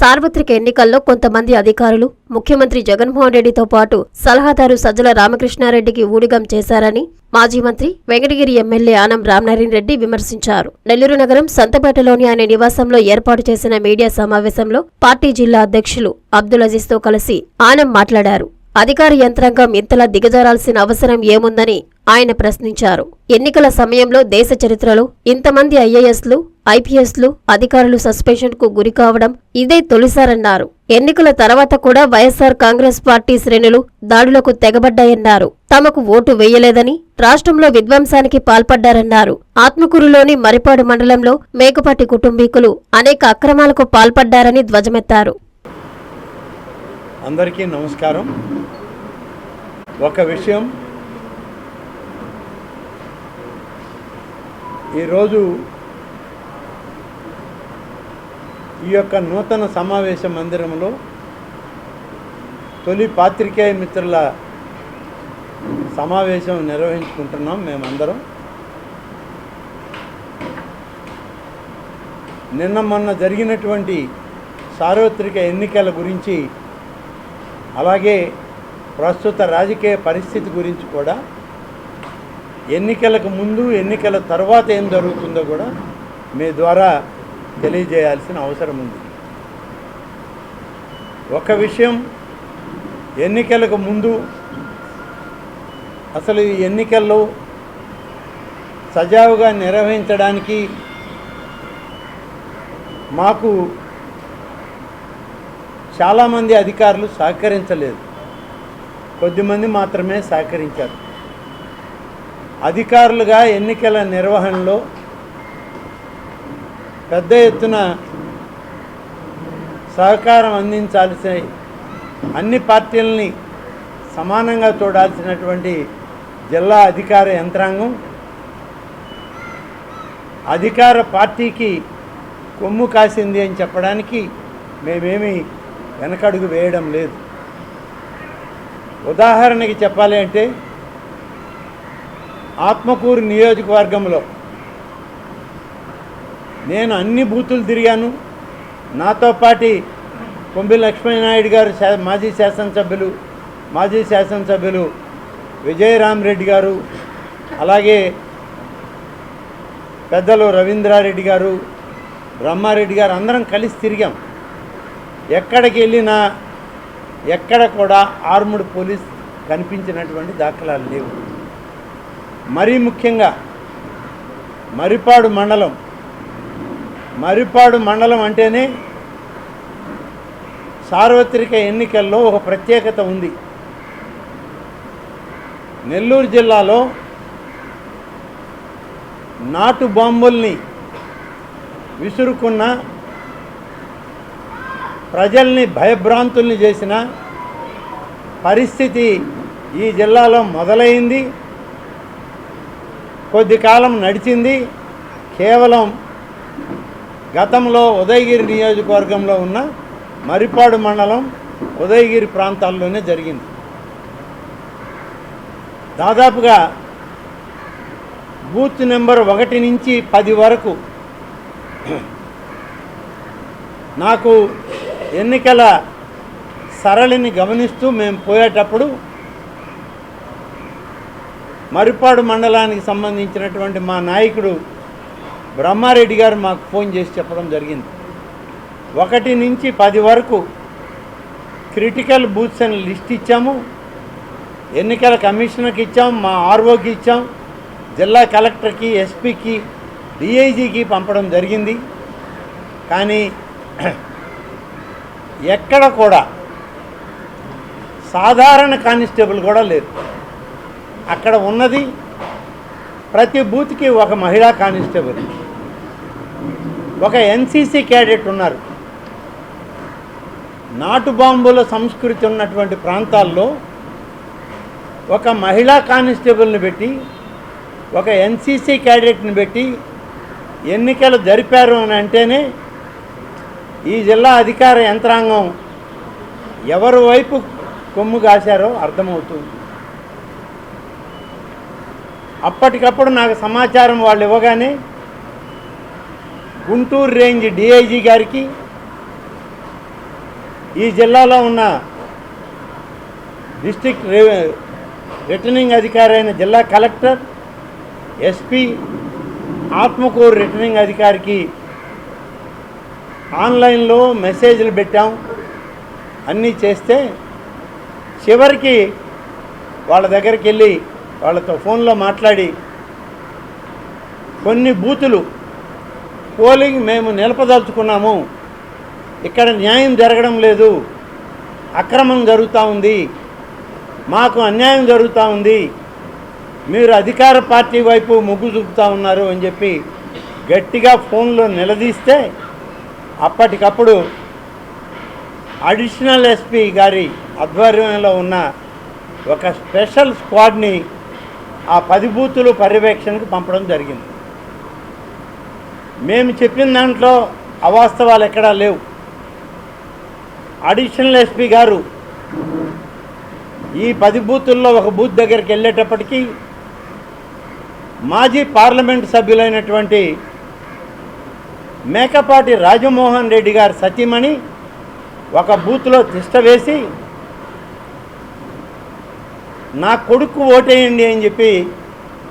సార్వత్రిక ఎన్నికల్లో కొంతమంది అధికారులు ముఖ్యమంత్రి జగన్మోహన్ రెడ్డితో పాటు సలహాదారు సజ్జల రామకృష్ణారెడ్డికి ఊడిగం చేశారని మాజీ మంత్రి వెంకటగిరి ఎమ్మెల్యే ఆనం రామనారాయణ రెడ్డి విమర్శించారు. నెల్లూరు నగరం సంతపేటలోని ఆయన నివాసంలో ఏర్పాటు చేసిన మీడియా సమావేశంలో పార్టీ జిల్లా అధ్యక్షులు అబ్దుల్ అజీజ్తో కలిసి ఆనం మాట్లాడారు. అధికార యంత్రాంగం ఇంతలా దిగజారాల్సిన అవసరం ఏముందని ఆయన ప్రశ్నించారు. ఎన్నికల సమయంలో దేశ చరిత్రలో ఇంతమంది ఐఏఎస్లు ఐపీఎస్లు అధికారులు సస్పెన్షన్కు గురి కావడం ఇదే తొలిసారన్నారు. ఎన్నికల తర్వాత కూడా వైఎస్సార్ కాంగ్రెస్ పార్టీ శ్రేణులు దాడులకు తెగబడ్డాయన్నారు. తమకు ఓటు వేయలేదని రాష్ట్రంలో విధ్వంసానికి పాల్పడ్డారన్నారు. ఆత్మకూరులోని మరిపాడు మండలంలో మేకపాటి కుటుంబీకులు అనేక అక్రమాలకు పాల్పడ్డారని ధ్వజమెత్తారు. అందరికీ నమస్కారం. ఒక విషయం ఈరోజు ఈ యొక్క నూతన సమావేశ మందిరంలో తొలి పాత్రికేయ మిత్రుల సమావేశం నిర్వహించుకుంటున్నాం మేమందరం. నిన్న మొన్న జరిగినటువంటి సార్వత్రిక ఎన్నికల గురించి అలాగే ప్రస్తుత రాజకీయ పరిస్థితి గురించి కూడా ఎన్నికలకు ముందు ఎన్నికల తర్వాత ఏం జరుగుతుందో కూడా మీ ద్వారా తెలియజేయాల్సిన అవసరం ఉంది. ఒక విషయం ఎన్నికలకు ముందు అసలు ఈ ఎన్నికల్లో సజావుగా నిర్వహించడానికి మాకు చాలామంది అధికారులు సహకరించలేదు. కొద్దిమంది మాత్రమే సహకరించారు. అధికారులుగా ఎన్నికల నిర్వహణలో పెద్ద ఎత్తున సహకారం అందించాల్సిన అన్ని పార్టీలని సమానంగా చూడాల్సినటువంటి జిల్లా అధికార యంత్రాంగం అధికార పార్టీకి కొమ్ము కాసింది అని చెప్పడానికి మేమేమి వెనకడుగు వేయడం లేదు. ఉదాహరణకి చెప్పాలి అంటే ఆత్మకూరు నియోజకవర్గంలో నేను అన్ని బూతులు తిరిగాను. నాతో పాటి కొంబి లక్ష్మీనాయుడు గారు శా- మాజీ శాసనసభ్యులు మాజీ శాసనసభ్యులు విజయరామరెడ్డి గారు అలాగే పెద్దలు రవీంద్రారెడ్డి గారు బ్రహ్మారెడ్డి గారు అందరం కలిసి తిరిగాం. ఎక్కడికి వెళ్ళినా ఎక్కడ కూడా ఆర్ముడ్ పోలీస్ కనిపించినటువంటి దాఖలాలు లేవు. మరీ ముఖ్యంగా మరిపాడు మండలం మరిపాడు మండలం అంటేనే సార్వత్రిక ఎన్నికల్లో ఒక ప్రత్యేకత ఉంది. నెల్లూరు జిల్లాలో నాటు బాంబుల్ని విసురుకున్న ప్రజల్ని భయభ్రాంతుల్ని చేసిన పరిస్థితి ఈ జిల్లాలో మొదలైంది. కొద్ది కాలం నడిచింది. కేవలం గతంలో ఉదయగిరి నియోజకవర్గంలో ఉన్న మరిపాడు మండలం ఉదయగిరి ప్రాంతాల్లోనే జరిగింది. దాదాపుగా బూత్ నెంబర్ ఒకటి నుంచి పది వరకు నాకు ఎన్నికల సరళిని గమనిస్తూ మేము పోయేటప్పుడు మరిపాడు మండలానికి సంబంధించినటువంటి మా నాయకుడు బ్రహ్మారెడ్డి గారు మాకు ఫోన్ చేసి చెప్పడం జరిగింది. ఒకటి నుంచి పది వరకు క్రిటికల్ బూత్స్ అని లిస్ట్ ఇచ్చాము. ఎన్నికల కమిషనర్కి ఇచ్చాం మా ఆర్ఓకి ఇచ్చాం జిల్లా కలెక్టర్కి ఎస్పీకి డిఐజీకి పంపడం జరిగింది. కానీ ఎక్కడ కూడా సాధారణ కానిస్టేబుల్ కూడా లేదు. అక్కడ ఉన్నది ప్రతి బూత్కి ఒక మహిళా కానిస్టేబుల్. ఒక ఎన్సీసీ క్యాడెట్ ఉన్నారు. నాటు బాంబుల సంస్కృతి ఉన్నటువంటి ప్రాంతాల్లో ఒక మహిళా కానిస్టేబుల్ని పెట్టి ఒక ఎన్సీసీ క్యాడెట్ని పెట్టి ఎన్నికలు జరిపారు అని అంటేనే ఈ జిల్లా అధికార యంత్రాంగం ఎవరి వైపు కొమ్ము కాశారో అర్థమవుతుంది. అప్పటికప్పుడు నాకు సమాచారం వాళ్ళు ఇవ్వగానే గుంటూరు రేంజ్ డిఐజీ గారికి ఈ జిల్లాలో ఉన్న డిస్టిక్ రి- రిటర్నింగ్ అధికారి అయిన జిల్లా కలెక్టర్ ఎస్పీ ఆత్మకూరు రిటర్నింగ్ అధికారికి ఆన్లైన్లో మెసేజ్లు పెట్టాం. అన్నీ చేస్తే చివరికి వాళ్ళ దగ్గరికి వెళ్ళి వాళ్ళతో ఫోన్లో మాట్లాడి కొన్ని బూతులు పోలింగ్ మేము నిలపదలుచుకున్నాము. ఇక్కడ న్యాయం జరగడం లేదు. అక్రమం జరుగుతూ ఉంది. మాకు అన్యాయం జరుగుతూ ఉంది. మీరు అధికార పార్టీ వైపు మొగ్గు చూపుతూ ఉన్నారు అని చెప్పి గట్టిగా ఫోన్లో నిలదీస్తే అప్పటికప్పుడు అడిషనల్ ఎస్పీ గారి ఆధ్వర్యంలో ఉన్న ఒక స్పెషల్ స్క్వాడ్ని ఆ పది బూతులు పర్యవేక్షణకు పంపడం జరిగింది. మేము చెప్పిన దాంట్లో అవాస్తవాలు ఎక్కడా లేవు. అడిషనల్ ఎస్పీ గారు ఈ పది బూతుల్లో ఒక బూత్ దగ్గరికి వెళ్ళేటప్పటికీ మాజీ పార్లమెంట్ సభ్యులైనటువంటి మేకపాటి రాజమోహన్ రెడ్డి గారు సతీమణి ఒక బూత్లో తిష్ట వేసి నా కొడుకు ఓటేయండి అని చెప్పి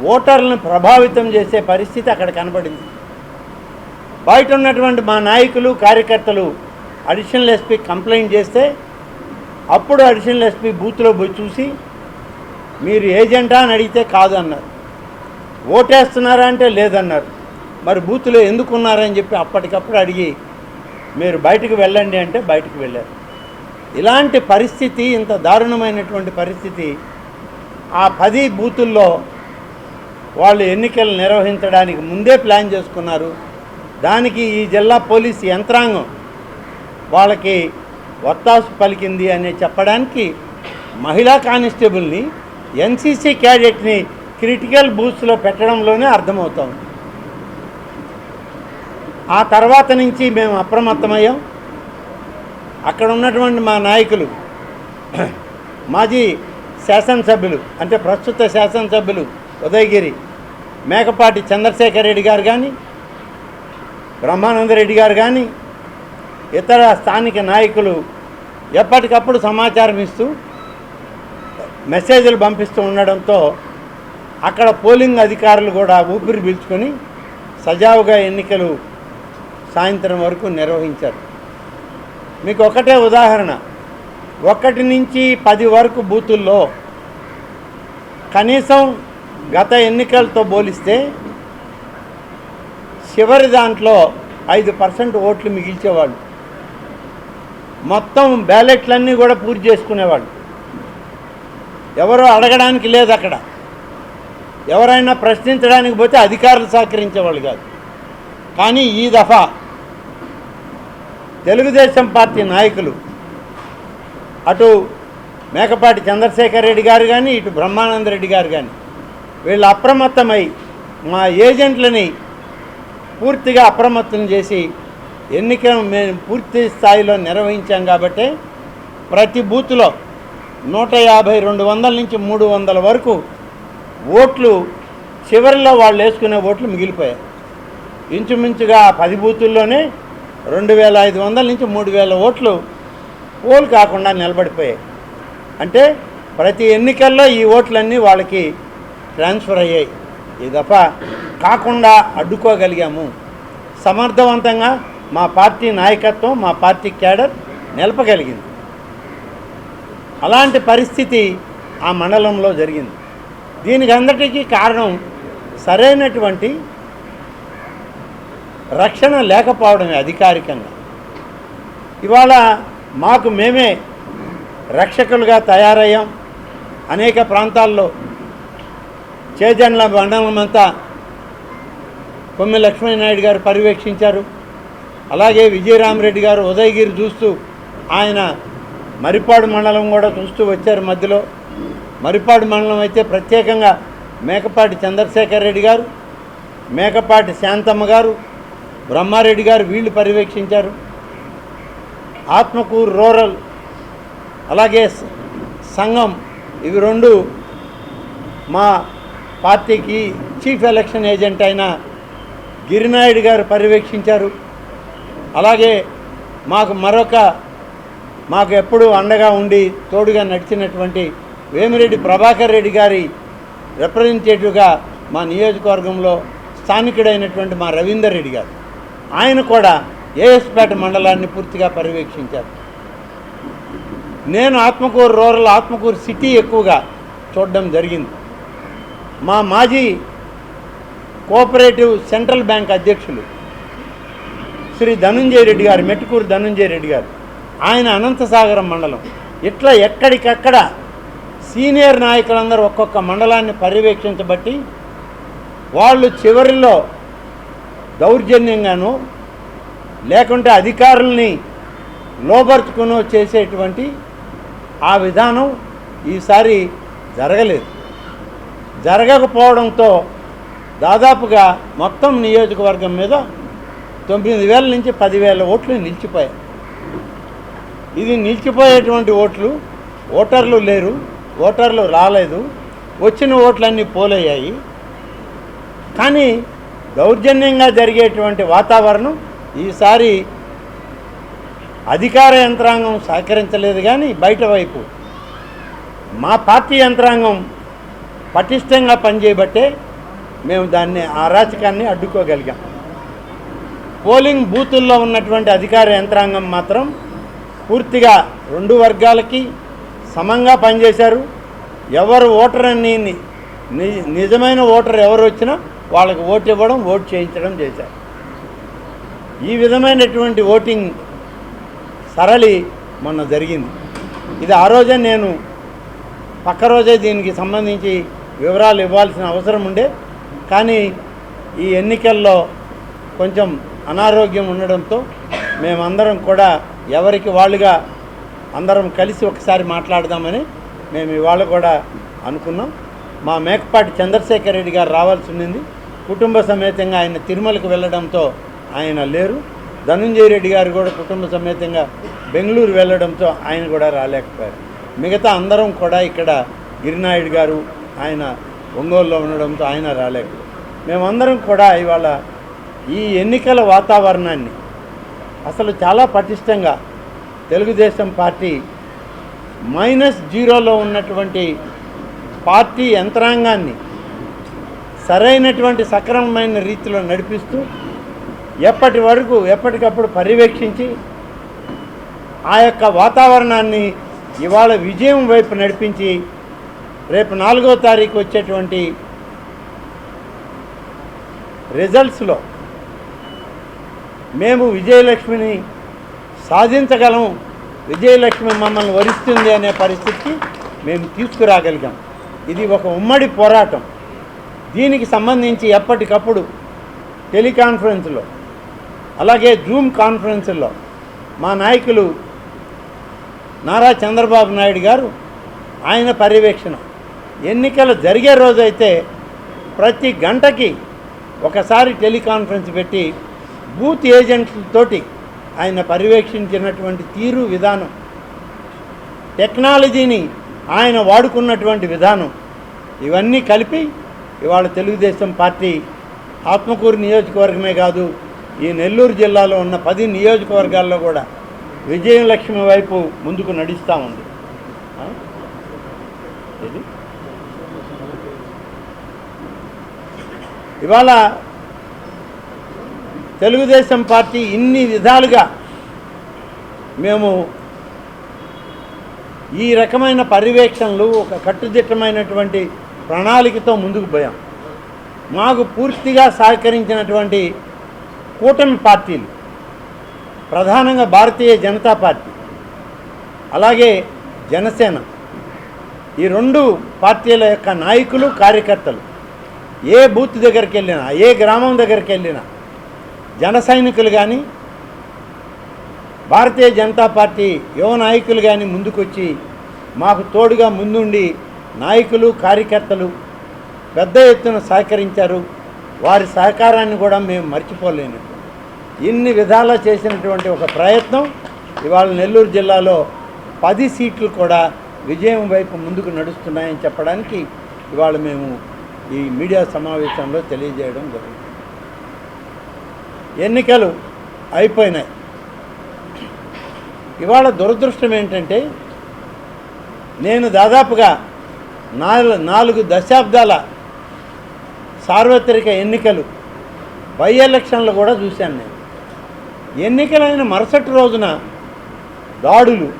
ఓటర్లను ప్రభావితం చేసే పరిస్థితి అక్కడ కనబడింది. బయట ఉన్నటువంటి మా నాయకులు కార్యకర్తలు అడిషనల్ ఎస్పీ కంప్లైంట్ చేస్తే అప్పుడు అడిషనల్ ఎస్పీ బూత్లో పోయి చూసి మీరు ఏజెంటా? అని అడిగితే కాదు అన్నారు ఓటేస్తున్నారా? అంటే లేదన్నారు. మరి బూత్లో ఎందుకు ఉన్నారని చెప్పి అప్పటికప్పుడు అడిగి మీరు బయటకు వెళ్ళండి అంటే బయటకు వెళ్ళారు. ఇలాంటి పరిస్థితి ఇంత దారుణమైనటువంటి పరిస్థితి ఆ పది బూతుల్లో వాళ్ళు ఎన్నికలు నిర్వహించడానికి ముందే ప్లాన్ చేసుకున్నారు. దానికి ఈ జిల్లా పోలీస్ యంత్రాంగం వాళ్ళకి ఒత్తాసు పలికింది అని చెప్పడానికి మహిళా కానిస్టేబుల్ని ఎన్సీసీ క్యాడెట్ని క్రిటికల్ బూత్స్లో పెట్టడంలోనే అర్థమవుతాం ఆ తర్వాత నుంచి మేము అప్రమత్తమయ్యాం. అక్కడ ఉన్నటువంటి మా నాయకులు మాజీ శాసనసభ్యులు అంటే ప్రస్తుత శాసనసభ్యులు ఉదయగిరి మేకపాటి చంద్రశేఖర్ రెడ్డి గారు కానీ బ్రహ్మానందరెడ్డి గారు కానీ ఇతర స్థానిక నాయకులు ఎప్పటికప్పుడు సమాచారం ఇస్తూ మెసేజ్లు పంపిస్తూ ఉండడంతో అక్కడ పోలింగ్ అధికారులు కూడా ఊపిరి పీల్చుకొని సజావుగా ఎన్నికలు సాయంత్రం వరకు నిర్వహించారు. మీకు ఒకటే ఉదాహరణ. ఒకటి నుంచి పది వరకు బూతుల్లో కనీసం గత ఎన్నికలతో పోలిస్తే చివరి దాంట్లో ఐదు పర్సెంట్ ఓట్లు మిగిల్చేవాళ్ళు. మొత్తం బ్యాలెట్లన్నీ కూడా పూర్తి చేసుకునేవాళ్ళు. ఎవరో అడగడానికి లేదు అక్కడ. ఎవరైనా ప్రశ్నించడానికి పోతే అధికారులు సహకరించేవాళ్ళు కాదు. కానీ ఈ దఫా తెలుగుదేశం పార్టీ నాయకులు. అటు మేకపాటి చంద్రశేఖర్ రెడ్డి గారు కానీ ఇటు బ్రహ్మానంద రెడ్డి గారు కానీ వీళ్ళు అప్రమత్తమై మా ఏజెంట్లని పూర్తిగా అప్రమత్తం చేసి ఎన్నిక మేము పూర్తి స్థాయిలో నిర్వహించాం కాబట్టి ప్రతి బూత్లో నూట యాభై రెండు వందల నుంచి మూడు వందల వరకు ఓట్లు చివరిలో వాళ్ళు వేసుకునే ఓట్లు మిగిలిపోయాయి. ఇంచుమించుగా పది బూతుల్లోనే రెండు వేల ఐదు వందల నుంచి మూడు వేల ఓట్లు పోల్ కాకుండా నిలబడిపోయాయి. అంటే ప్రతి ఎన్నికల్లో ఈ ఓట్లన్నీ వాళ్ళకి ట్రాన్స్ఫర్ అయ్యాయి. ఈ దఫ కాకుండా అడ్డుకోగలిగాము. సమర్థవంతంగా మా పార్టీ నాయకత్వం మా పార్టీ క్యాడర్ నిలపగలిగింది. అలాంటి పరిస్థితి ఆ మండలంలో జరిగింది. దీనికి అందరికీ కారణం సరైనటువంటి రక్షణ లేకపోవడమే అధికారికంగా. ఇవాళ మాకు మేమే రక్షకులుగా తయారయ్యాం. అనేక ప్రాంతాల్లో చేజన్ల మండలమంతా కొమ్మి లక్ష్మీనాయుడు గారు పర్యవేక్షించారు. అలాగే విజయరామరెడ్డి గారు ఉదయగిరి చూస్తూ ఆయన మరిపాడు మండలం కూడా చూస్తూ వచ్చారు మధ్యలో. మరిపాడు మండలం అయితే ప్రత్యేకంగా మేకపాటి చంద్రశేఖర్ రెడ్డి గారు మేకపాటి శాంతమ్మ గారు బ్రహ్మారెడ్డి గారు వీళ్ళు పర్యవేక్షించారు. ఆత్మకూరు రూరల్ అలాగే సంఘం ఇవి రెండు మా పార్టీకి చీఫ్ ఎలక్షన్ ఏజెంట్ అయిన గిరినాయుడు గారు పర్యవేక్షించారు. అలాగే మాకు మరొక మాకు ఎప్పుడూ అండగా ఉండి తోడుగా నడిచినటువంటి వేమిరెడ్డి ప్రభాకర్ రెడ్డి గారి రిప్రజెంటేటివ్గా మా నియోజకవర్గంలో స్థానికుడైనటువంటి మా రవీందర్ రెడ్డి గారు. ఆయన కూడా ఏఎస్పేట మండలాన్ని పూర్తిగా పర్యవేక్షించారు. నేను ఆత్మకూరు రూరల్ ఆత్మకూరు సిటీ ఎక్కువగా చూడడం జరిగింది. మా మాజీ కోఆపరేటివ్ సెంట్రల్ బ్యాంక్ అధ్యక్షులు శ్రీ ధనుంజయ రెడ్డి గారు మెట్టుకూరు ధనుంజయ రెడ్డి గారు ఆయన అనంతసాగరం మండలం. ఇట్లా ఎక్కడికక్కడ సీనియర్ నాయకులందరూ ఒక్కొక్క మండలాన్ని పర్యవేక్షించబట్టి వాళ్ళు చివరిలో దౌర్జన్యంగాను లేకుంటే అధికారుల్ని లోపరుచుకునో చేసేటువంటి ఆ విధానం ఈసారి జరగలేదు. జరగకపోవడంతో దాదాపుగా మొత్తం నియోజకవర్గం మీద తొమ్మిది వేల నుంచి పదివేల ఓట్లు నిలిచిపోయాయి. ఇది నిలిచిపోయేటువంటి ఓట్లు ఓటర్లు లేరు ఓటర్లు రాలేదు వచ్చిన ఓట్లన్నీ పోలయ్యాయి. కానీ దౌర్జన్యంగా జరిగేటువంటి వాతావరణం ఈసారి అధికార యంత్రాంగం సహకరించలేదు కానీ బయట వైపు మా పార్టీ యంత్రాంగం పటిష్టంగా పనిచేయబట్టే మేము దాన్ని అరాచకాన్ని అడ్డుకోగలిగాం. పోలింగ్ బూతుల్లో ఉన్నటువంటి అధికార యంత్రాంగం మాత్రం పూర్తిగా రెండు వర్గాలకి సమంగా పనిచేశారు. ఎవరు ఓటర్ అని ని- నిజమైన ఓటర్ ఎవరు వచ్చినా వాళ్ళకి ఓటు ఇవ్వడం ఓటు చేయించడం చేశారు. ఈ విధమైనటువంటి ఓటింగ్ సరళి మొన్న జరిగింది. ఇది ఆ రోజే నేను పక్క రోజే దీనికి సంబంధించి వివరాలు ఇవ్వాల్సిన అవసరం ఉండే. కానీ ఈ ఎన్నికల్లో కొంచెం అనారోగ్యం ఉండడంతో మేమందరం కూడా ఎవరికి వాళ్ళుగా అందరం కలిసి ఒకసారి మాట్లాడదామని మేము ఇవాళ కూడా అనుకున్నాం. మా మేకపాటి చంద్రశేఖర్ రెడ్డి గారు రావాల్సి ఉండింది. కుటుంబ సమేతంగా ఆయన తిరుమలకు వెళ్ళడంతో ఆయన లేరు. ధనుంజయ రెడ్డి గారు కూడా కుటుంబ సమేతంగా బెంగళూరు వెళ్ళడంతో ఆయన కూడా రాలేకపోయారు. మిగతా అందరం కూడా ఇక్కడ గిరినాయుడు గారు ఆయన ఒంగోలులో ఉండడంతో ఆయన రాలేకపోయారు. మేమందరం కూడా ఇవాళ ఈ ఎన్నికల వాతావరణాన్ని అసలు చాలా పటిష్టంగా తెలుగుదేశం పార్టీ మైనస్ జీరోలో ఉన్నటువంటి పార్టీ యంత్రాంగాన్ని సరైనటువంటి సక్రమమైన రీతిలో నడిపిస్తూ ఎప్పటి వరకు ఎప్పటికప్పుడు పర్యవేక్షించి ఆ యొక్క వాతావరణాన్ని ఇవాళ విజయం వైపు నడిపించి రేపు నాలుగో తారీఖు వచ్చేటువంటి రిజల్ట్స్లో మేము విజయలక్ష్మిని సాధించగలం. విజయలక్ష్మి మమ్మల్ని వరిస్తుంది అనే పరిస్థితికి మేము తీసుకురాగలిగాం. ఇది ఒక ఉమ్మడి పోరాటం. దీనికి సంబంధించి ఎప్పటికప్పుడు టెలికాన్ఫరెన్స్లో అలాగే జూమ్ కాన్ఫరెన్స్లో మా నాయకులు నారా చంద్రబాబు నాయుడు గారు ఆయన పర్యవేక్షణ. ఎన్నికలు జరిగే రోజైతే ప్రతి గంటకి ఒకసారి టెలికాన్ఫరెన్స్ పెట్టి బూత్ ఏజెంట్లతోటి ఆయన పర్యవేక్షించినటువంటి తీరు విధానం టెక్నాలజీని ఆయన వాడుకున్నటువంటి విధానం ఇవన్నీ కలిపి ఇవాళ తెలుగుదేశం పార్టీ ఆత్మకూరు నియోజకవర్గమే కాదు ఈ నెల్లూరు జిల్లాలో ఉన్న పది నియోజకవర్గాల్లో కూడా విజయలక్ష్మి వైపు ముందుకు నడుస్తూ ఉంది. ఇవాళ తెలుగుదేశం పార్టీ ఇన్ని విధాలుగా మేము ఈ రకమైన పర్యవేక్షణలు ఒక కట్టుదిట్టమైనటువంటి ప్రణాళికతో ముందుకు పోయాం. మాకు పూర్తిగా సహకరించినటువంటి కూటమి పార్టీలు ప్రధానంగా భారతీయ జనతా పార్టీ అలాగే జనసేన ఈ రెండు పార్టీల యొక్క నాయకులు కార్యకర్తలు ఏ బూత్ దగ్గరికి వెళ్ళినా ఏ గ్రామం దగ్గరికి వెళ్ళినా జన సైనికులు కానీ భారతీయ జనతా పార్టీ యువ నాయకులు కానీ ముందుకొచ్చి మాకు తోడుగా ముందుండి నాయకులు కార్యకర్తలు పెద్ద ఎత్తున సహకరించారు. వారి సహకారాన్ని కూడా మేము మర్చిపోలేను ఇన్ని విధాలా చేసినటువంటి ఒక ప్రయత్నం ఇవాళ నెల్లూరు జిల్లాలో పది సీట్లు కూడా విజయం వైపు ముందుకు నడుస్తున్నాయని చెప్పడానికి ఇవాళ మేము ఈ మీడియా సమావేశంలో తెలియజేయడం జరిగింది. ఎన్నికలు అయిపోయినాయి. ఇవాళ దురదృష్టం ఏంటంటే నేను దాదాపుగా నాలుగు నాలుగు దశాబ్దాల సార్వత్రిక ఎన్నికలు. బై ఎలక్షన్లు కూడా చూశాను నేను. ఎన్నికలైన మరుసటి రోజున దాడులు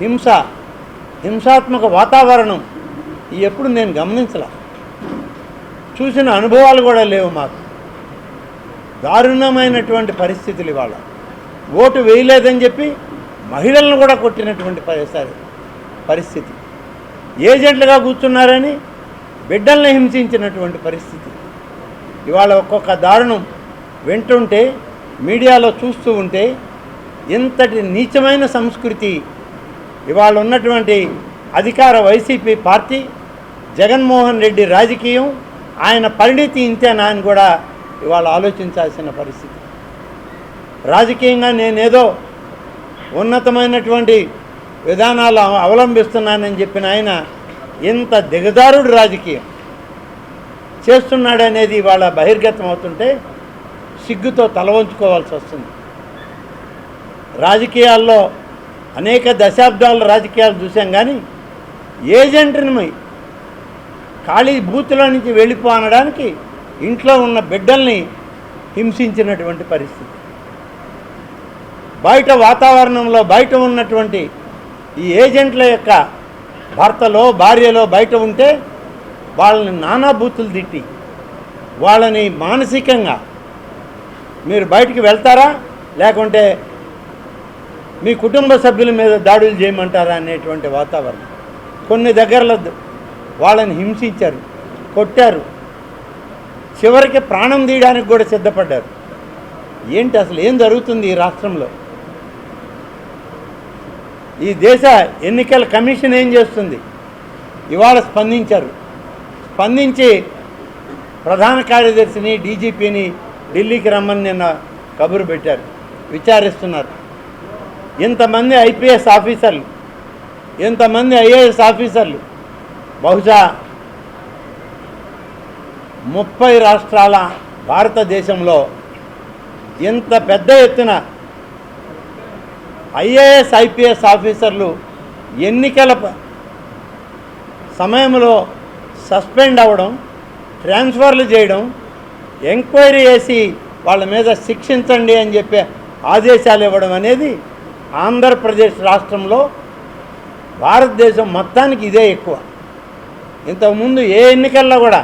హింస హింసాత్మక వాతావరణం ఎప్పుడు నేను గమనించలే. చూసిన అనుభవాలు కూడా లేవు మాకు. దారుణమైనటువంటి పరిస్థితులు ఇవాళ. ఓటు వేయలేదని చెప్పి మహిళలను కూడా కొట్టినటువంటి పరిస్థితి. ఏజెంట్లుగా కూర్చున్నారని బిడ్డల్ని హింసించినటువంటి పరిస్థితి. ఇవాళ ఒక్కొక్క దారుణం వింటుంటే మీడియాలో చూస్తూ ఉంటే ఇంతటి నీచమైన సంస్కృతి ఇవాళ ఉన్నటువంటి అధికార వైసీపీ పార్టీ జగన్మోహన్ రెడ్డి రాజకీయం ఆయన పరిణితి ఇంతేనా అని కూడా ఇవాళ ఆలోచించాల్సిన పరిస్థితి. రాజకీయంగా నేనేదో ఉన్నతమైనటువంటి విధానాలు అవ- అవలంబిస్తున్నానని చెప్పిన ఆయన ఇంత దిగదారుడు రాజకీయం చేస్తున్నాడనేది ఇవాళ బహిర్గతం అవుతుంటే సిగ్గుతో తల వంచుకోవాల్సి వస్తుంది. రాజకీయాల్లో అనేక దశాబ్దాల రాజకీయాలు చూసాం కానీ ఏజెంట్ని ఖాళీ బూత్లో నుంచి వెళ్ళిపో అనడానికి ఇంట్లో ఉన్న బిడ్డల్ని హింసించినటువంటి పరిస్థితి. బయట వాతావరణంలో బయట ఉన్నటువంటి ఈ ఏజెంట్ల యొక్క భర్తలో భార్యలో బయట ఉంటే వాళ్ళని నానా బూతులు తిట్టి వాళ్ళని మానసికంగా మీరు బయటికి వెళ్తారా? లేకుంటే మీ కుటుంబ సభ్యుల మీద దాడులు చేయమంటారా అనేటువంటి వాతావరణం. కొన్ని దగ్గరలో వాళ్ళని హింసించారు కొట్టారు. చివరికి ప్రాణం తీయడానికి కూడా సిద్ధపడ్డారు. ఏంటి అసలు ఏం జరుగుతుంది ఈ రాష్ట్రంలో? ఈ దేశ ఎన్నికల కమిషన్ ఏం చేస్తుంది? ఇవాళ స్పందించారు. స్పందించి ప్రధాన కార్యదర్శిని డీజీపీని ఢిల్లీకి రమ్మని నిన్న కబురు పెట్టారు. విచారిస్తున్నారు. ఇంతమంది ఐపీఎస్ ఆఫీసర్లు ఇంతమంది ఐఏఎస్ ఆఫీసర్లు బహుశా ముప్పై రాష్ట్రాల భారతదేశంలో ఇంత పెద్ద ఎత్తున ఐఏఎస్ ఐపీఎస్ ఆఫీసర్లు ఎన్నికల సమయంలో సస్పెండ్ అవ్వడం ట్రాన్స్ఫర్లు చేయడం ఎంక్వైరీ చేసి వాళ్ళ మీద శిక్షించండి అని చెప్పి ఆదేశాలు ఇవ్వడం అనేది ఆంధ్రప్రదేశ్ రాష్ట్రంలో భారతదేశం మొత్తానికి ఇదే ఎక్కువ. ఇంతకుముందు ఏ ఎన్నికల్లో కూడా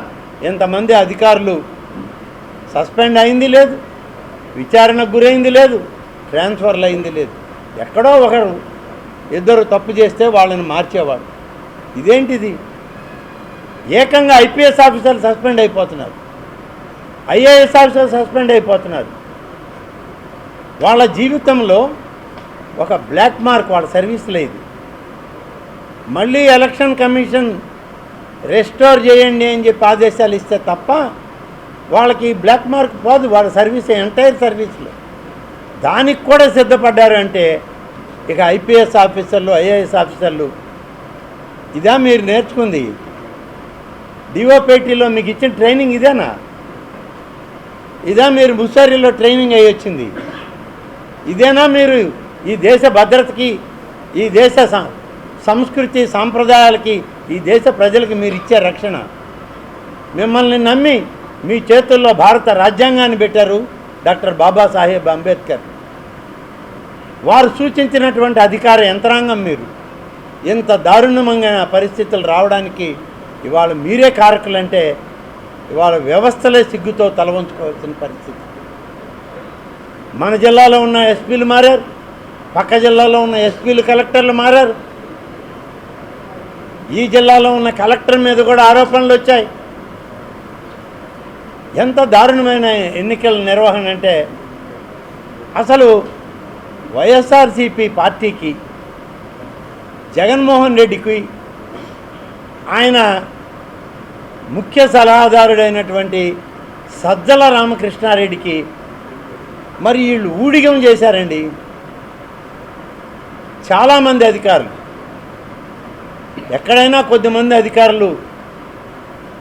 ఇంతమంది అధికారులు సస్పెండ్ అయింది లేదు విచారణకు గురైంది లేదు ట్రాన్స్ఫర్లు అయింది లేదు. ఎక్కడో ఒకరు ఇద్దరు తప్పు చేస్తే వాళ్ళని మార్చేవాడు ఇదేంటిది? ఏకంగా ఐపీఎస్ ఆఫీసర్లు సస్పెండ్ అయిపోతున్నారు. ఐఏఎస్ ఆఫీసర్లు సస్పెండ్ అయిపోతున్నారు. వాళ్ళ జీవితంలో ఒక బ్లాక్ మార్క్ వాళ్ళ సర్వీస్లో ఇది మళ్ళీ ఎలక్షన్ కమిషన్ రెస్టోర్ చేయండి అని చెప్పి ఆదేశాలు ఇస్తే తప్ప వాళ్ళకి బ్లాక్ మార్క్ పోదు. వాళ్ళ సర్వీస్ ఎంటైర్ సర్వీస్లో. దానికి కూడా సిద్ధపడ్డారు అంటే ఇక ఐపీఎస్ ఆఫీసర్లు ఐఏఎస్ ఆఫీసర్లు ఇదా మీరు నేర్చుకుంది? డిఓపేటీలో మీకు ఇచ్చిన ట్రైనింగ్ ఇదేనా? ఇదా మీరు ముసారిలో ట్రైనింగ్ అయ్యి వచ్చింది? ఇదేనా మీరు ఈ దేశ భద్రతకి ఈ దేశ సంస్కృతి సాంప్రదాయాలకి ఈ దేశ ప్రజలకు మీరు ఇచ్చే రక్షణ? మిమ్మల్ని నమ్మి మీ చేతుల్లో భారత రాజ్యాంగాన్ని పెట్టారు డాక్టర్ బాబాసాహెబ్ అంబేద్కర్. వారు సూచించినటువంటి అధికార యంత్రాంగం మీరు. ఇంత దారుణమైన పరిస్థితులు రావడానికి ఇవాళ మీరే కారకులంటే ఇవాళ వ్యవస్థలే సిగ్గుతో తలవంచుకోవాల్సిన పరిస్థితి. మన జిల్లాలో ఉన్న ఎస్పీలు మారారు. పక్క జిల్లాలో ఉన్న ఎస్పీలు కలెక్టర్లు మారారు. ఈ జిల్లాలో ఉన్న కలెక్టర్ మీద కూడా ఆరోపణలు వచ్చాయి. ఎంత దారుణమైన ఎన్నికల నిర్వహణ అంటే అసలు వైఎస్ఆర్సిపి పార్టీకి జగన్మోహన్ రెడ్డికి ఆయన ముఖ్య సలహాదారుడైనటువంటి సజ్జల రామకృష్ణారెడ్డికి మరి వీళ్ళు ఊడిగం చేశారండి. చాలామంది అధికారులు. ఎక్కడైనా కొద్దిమంది అధికారులు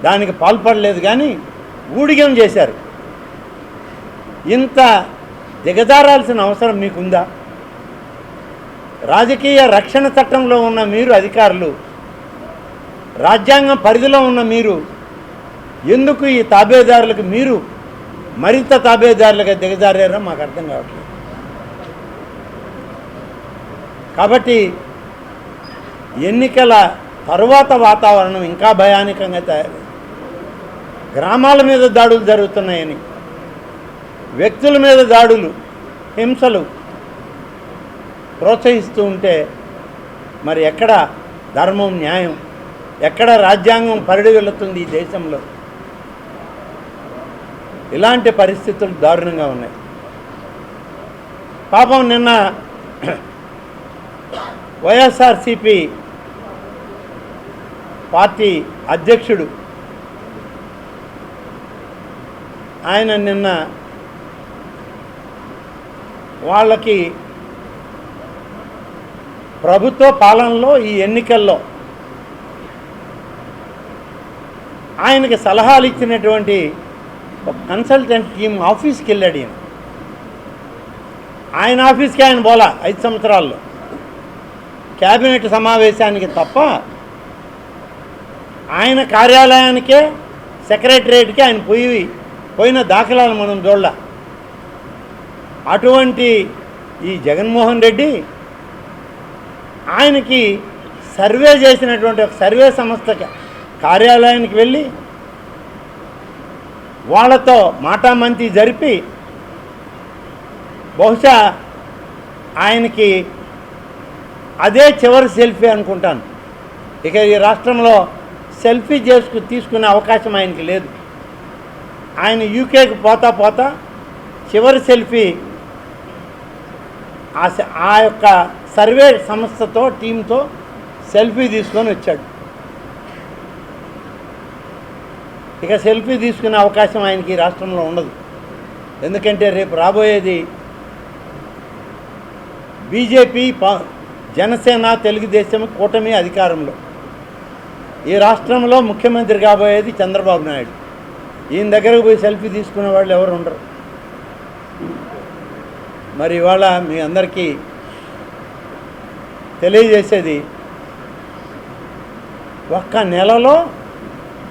దానికి పాల్పడలేదు కానీ ఊడిగం చేశారు. ఇంత దిగజారాల్సిన అవసరం మీకుందా? రాజకీయ రక్షణ చట్టంలో ఉన్న మీరు అధికారులు రాజ్యాంగం పరిధిలో ఉన్న మీరు ఎందుకు ఈ తాబేదారులకు మీరు మరింత తాబేదారులుగా దిగజారారో మాకు అర్థం కావట్లేదు. కాబట్టి ఎన్నికల తరువాత వాతావరణం ఇంకా భయానకంగా తయారు. గ్రామాల మీద దాడులు జరుగుతున్నాయని వ్యక్తుల మీద దాడులు హింసలు ప్రోత్సహిస్తూ ఉంటే మరి ఎక్కడ ధర్మం న్యాయం ఎక్కడ రాజ్యాంగం పరిడి వెళుతుంది ఈ దేశంలో? ఇలాంటి పరిస్థితులు దారుణంగా ఉన్నాయి. పాపం నిన్న వైఎస్ఆర్సిపి పార్టీ అధ్యక్షుడు ఆయన నిన్న వాళ్ళకి ప్రభుత్వ పాలనలో ఈ ఎన్నికల్లో ఆయనకి సలహాలు ఇచ్చినటువంటి ఒక కన్సల్టెంట్ టీం ఆఫీస్కి వెళ్ళాడు ఈయన. ఆయన ఆఫీస్కి ఆయన పోలా ఐదు సంవత్సరాల్లో. క్యాబినెట్ సమావేశానికి తప్ప ఆయన కార్యాలయానికే సెక్రటరేట్కి ఆయన పోయి పోయిన దాఖలాలు మనం చూడాల. అటువంటి ఈ జగన్మోహన్ రెడ్డి ఆయనకి సర్వే చేసినటువంటి ఒక సర్వే సంస్థ కార్యాలయానికి వెళ్ళి వాళ్ళతో మాటామంతి జరిపి బహుశా ఆయనకి అదే చివరి సెల్ఫీ అనుకుంటాను. ఇక ఈ రాష్ట్రంలో సెల్ఫీ చేసుకు తీసుకునే అవకాశం ఆయనకి లేదు. ఆయన యూకేకి పోతా పోతా చివరి సెల్ఫీ ఆ ఆ యొక్క సర్వే సంస్థతో టీంతో సెల్ఫీ తీసుకొని వచ్చాడు. ఇక సెల్ఫీ తీసుకునే అవకాశం ఆయనకి ఈ రాష్ట్రంలో ఉండదు. ఎందుకంటే రేపు రాబోయేది బీజేపీ ప- జనసేన తెలుగుదేశం కూటమి అధికారంలో. ఈ రాష్ట్రంలో ముఖ్యమంత్రి కాబోయేది చంద్రబాబు నాయుడు. ఈయన దగ్గరకు పోయి సెల్ఫీ తీసుకునే వాళ్ళు ఎవరు ఉండరు. మరి ఇవాళ మీ అందరికీ తెలియజేసేది. ఒక్క నెలలో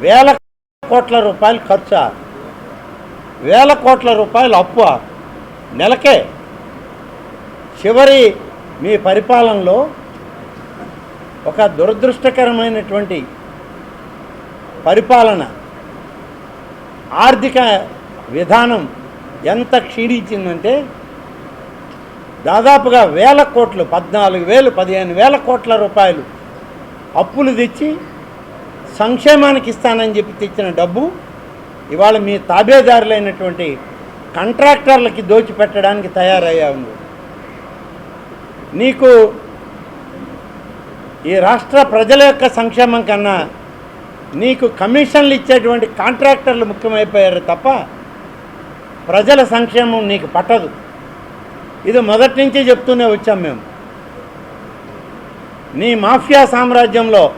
వేల కోట్ల రూపాయలు ఖర్చు. వేల కోట్ల రూపాయలు అప్పు. నెలకే. చివరి మీ పరిపాలనలో ఒక దురదృష్టకరమైనటువంటి పరిపాలన ఆర్థిక విధానం ఎంత క్షీణించిందంటే దాదాపుగా వేల కోట్లు పద్నాలుగు వేలు పదిహేను వేల కోట్ల రూపాయలు అప్పులు తెచ్చి సంక్షేమానికి ఇస్తానని చెప్పి తెచ్చిన డబ్బు ఇవాళ మీ తాబేదారులైనటువంటి కాంట్రాక్టర్లకి దోచిపెట్టడానికి తయారయ్యా ఉంది నీకు ఈ రాష్ట్ర ప్రజల యొక్క సంక్షేమం కన్నా నీకు కమిషన్లు ఇచ్చేటువంటి కాంట్రాక్టర్లు ముఖ్యమైపోయారు తప్ప ప్రజల సంక్షేమం నీకు పట్టదు. ఇది మొదటి నుంచి చెప్తూనే వచ్చాం మేము. నీ మాఫియా సామ్రాజ్యంలో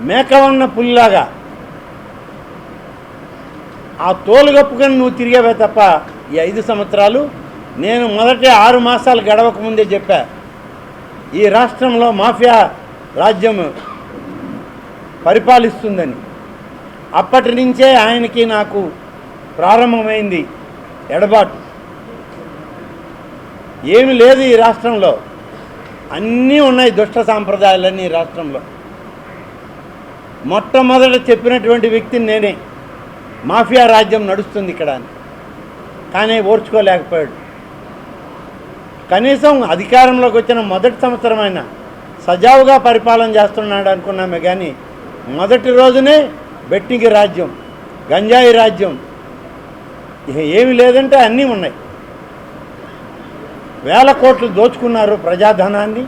మేక ఉన్న పులిలాగా ఆ తోలు కప్పుకొని నువ్వు తిరిగావే తప్ప ఈ ఐదు సంవత్సరాలు నేను మొదటి ఆరు మాసాలు గడవక ముందే చెప్పా. ఈ రాష్ట్రంలో మాఫియా రాజ్యం పరిపాలిస్తుందని. అప్పటి నుంచే ఆయనకి నాకు ప్రారంభమైంది. ఎడబాటు. ఏమి లేదు ఈ రాష్ట్రంలో. అన్నీ ఉన్నాయి దుష్ట సాంప్రదాయాలన్నీ ఈ రాష్ట్రంలో. మొట్టమొదట చెప్పినటువంటి వ్యక్తిని నేనే. మాఫియా రాజ్యం నడుస్తుంది ఇక్కడ అని. కానీ ఓర్చుకోలేకపోయాడు. కనీసం అధికారంలోకి వచ్చిన మొదటి సంవత్సరమైన సజావుగా పరిపాలన చేస్తున్నాడు అనుకున్నామే కానీ మొదటి రోజునే బెట్టింగి రాజ్యం గంజాయి రాజ్యం ఇక ఏమి లేదంటే అన్నీ ఉన్నాయి. వేల కోట్లు దోచుకున్నారు ప్రజాధనాన్ని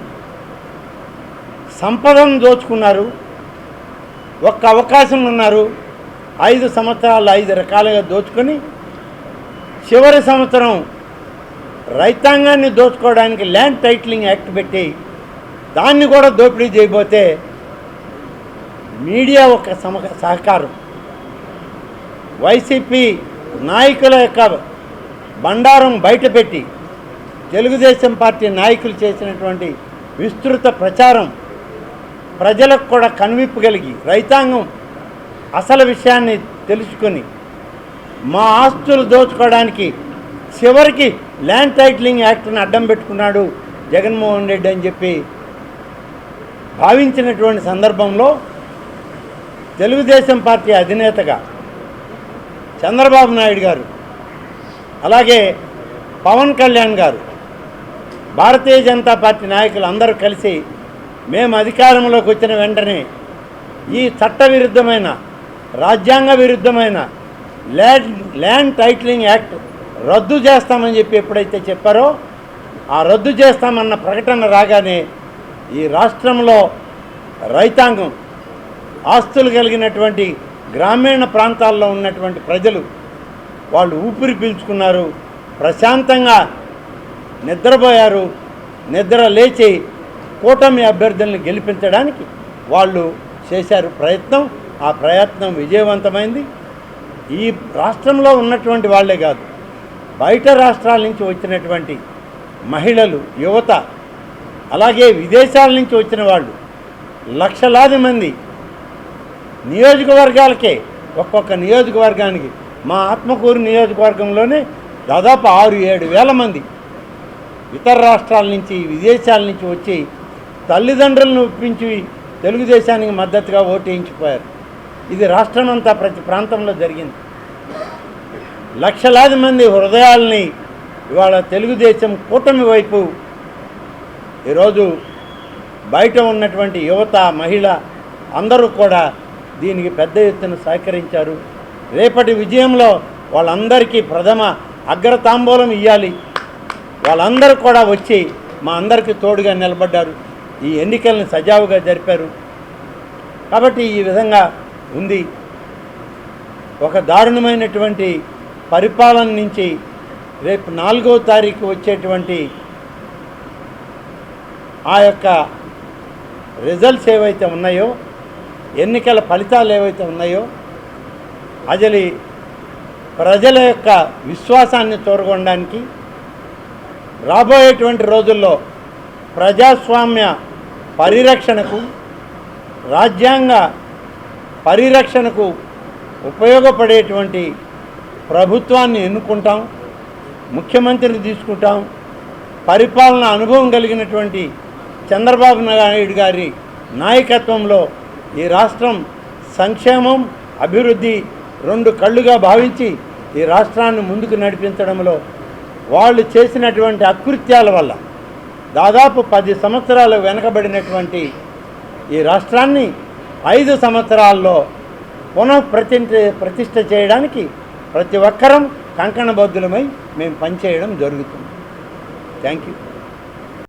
సంపదను దోచుకున్నారు ఒక్క అవకాశం ఉన్నారు ఐదు సంవత్సరాలు ఐదు రకాలుగా దోచుకొని చివరి సంవత్సరం రైతాంగాన్ని దోచుకోవడానికి ల్యాండ్ టైటిలింగ్ యాక్ట్ పెట్టి దాన్ని కూడా దోపిడీ చేయబోతే మీడియా ఒక సమ సహకారం. వైసీపీ నాయకుల యొక్క బండారం బయటపెట్టి తెలుగుదేశం పార్టీ నాయకులు చేసినటువంటి విస్తృత ప్రచారం ప్రజలకు కూడా కనువిప్పు కలిగి రైతాంగం అసలు విషయాన్ని తెలుసుకొని మా ఆస్తులు దోచుకోవడానికి చివరికి ల్యాండ్ టైటిలింగ్ యాక్ట్ను అడ్డం పెట్టుకున్నాడు జగన్మోహన్ రెడ్డి అని చెప్పి భావించినటువంటి సందర్భంలో తెలుగుదేశం పార్టీ అధినేతగా చంద్రబాబు నాయుడు గారు అలాగే పవన్ కళ్యాణ్ గారు భారతీయ జనతా పార్టీ నాయకులు అందరూ కలిసి మేము అధికారంలోకి వచ్చిన వెంటనే ఈ చట్టవిరుద్ధమైన రాజ్యాంగ విరుద్ధమైన ల్యాండ్ ల్యాండ్ టైటిలింగ్ యాక్ట్ రద్దు చేస్తామని చెప్పి ఎప్పుడైతే చెప్పారో ఆ రద్దు చేస్తామన్న ప్రకటన రాగానే ఈ రాష్ట్రంలో రైతాంగం ఆస్తులు కలిగినటువంటి గ్రామీణ ప్రాంతాల్లో ఉన్నటువంటి ప్రజలు వాళ్ళు ఊపిరి పీల్చుకున్నారు ప్రశాంతంగా నిద్రపోయారు నిద్ర లేచి కూటమి అభ్యర్థులను గెలిపించడానికి వాళ్ళు చేశారు ప్రయత్నం. ఆ ప్రయత్నం విజయవంతమైంది. ఈ రాష్ట్రంలో ఉన్నటువంటి వాళ్ళే కాదు బయట రాష్ట్రాల నుంచి వచ్చినటువంటి మహిళలు యువత అలాగే విదేశాల నుంచి వచ్చిన వాళ్ళు లక్షలాది మంది నియోజకవర్గాలకే ఒక్కొక్క నియోజకవర్గానికి. మా ఆత్మకూరు నియోజకవర్గంలోనే దాదాపు ఆరు ఏడు వేల మంది. ఇతర రాష్ట్రాల నుంచి విదేశాల నుంచి వచ్చి తల్లిదండ్రులను ఒప్పించి తెలుగుదేశానికి మద్దతుగా ఓటేయించిపోయారు. ఇది రాష్ట్రమంతా ప్రతి ప్రాంతంలో జరిగింది. లక్షలాది మంది హృదయాల్ని ఇవాళ తెలుగుదేశం కూటమి వైపు ఈరోజు బయట ఉన్నటువంటి యువత మహిళ అందరూ కూడా దీనికి పెద్ద ఎత్తున సహకరించారు. రేపటి విజయంలో వాళ్ళందరికీ ప్రథమ అగ్రతాంబూలం ఇవ్వాలి వాళ్ళందరూ కూడా వచ్చి మా అందరికీ తోడుగా నిలబడ్డారు. ఈ ఎన్నికలను సజావుగా జరిపారు. కాబట్టి ఈ విధంగా ఉంది. ఒక దారుణమైనటువంటి పరిపాలన నుంచి రేపు నాలుగో తారీఖు వచ్చేటువంటి ఆ యొక్క రిజల్ట్స్ ఏవైతే ఉన్నాయో ఎన్నికల ఫలితాలు ఏవైతే ఉన్నాయో అజలి ప్రజల యొక్క విశ్వాసాన్ని చూరగొనడానికి రాబోయేటువంటి రోజుల్లో ప్రజాస్వామ్య పరిరక్షణకు రాజ్యాంగ పరిరక్షణకు ఉపయోగపడేటువంటి ప్రభుత్వాన్ని ఎన్నుకుంటాం ముఖ్యమంత్రిని తీసుకుంటాం పరిపాలన అనుభవం కలిగినటువంటి చంద్రబాబు నాయుడు గారి నాయకత్వంలో ఈ రాష్ట్రం సంక్షేమం అభివృద్ధి రెండు కళ్ళుగా భావించి ఈ రాష్ట్రాన్ని ముందుకు నడిపించడంలో వాళ్ళు చేసినటువంటి అకృత్యాల వల్ల దాదాపు పది సంవత్సరాలు వెనకబడినటువంటి ఈ రాష్ట్రాన్ని ఐదు సంవత్సరాల్లో పునః ప్రతి ప్రతిష్ట చేయడానికి ప్రతి ఒక్కరం కంకణబద్ధులమై మేము పనిచేయడం జరుగుతుంది. Thank you.